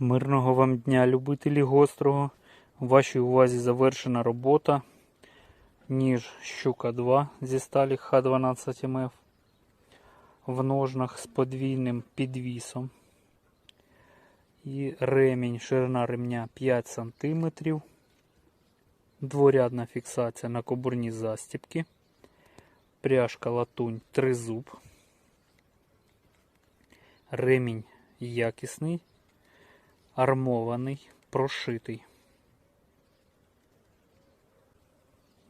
Мирного вам дня, любителі гострого. У вашій увазі завершена робота. Ніж Щука 2 зі сталі Х12МФ в ножнах з подвійним підвісом. І ремінь, ширина ремня 5 см. Дворядна фіксація на кобурні застібки. Пряжка латунь тризуб. Ремінь якісний армований, прошитий.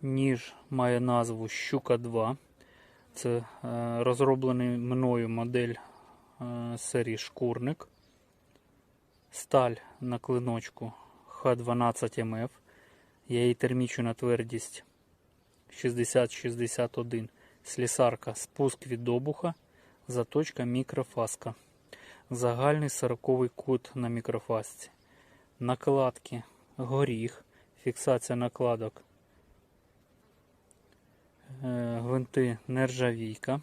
Ніж має назву Щука 2. Це е, розроблений мною модель е, серії Шкурник. Сталь на клиночку Х12МФ. Я її термічу на твердість 60-61. Слісарка спуск від обуха, заточка мікрофаска. Загальний сороковий кут на мікрофасці. Накладки горіх, фіксація накладок. Е, Гвинти нержавійка.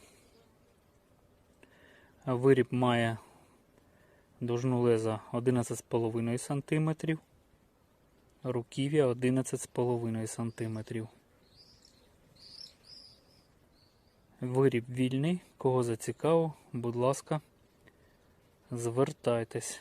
Виріб має довжину леза 11,5 см. Руків'я 11,5 см. Виріб вільний. Кого зацікавив, будь ласка, звертайтесь.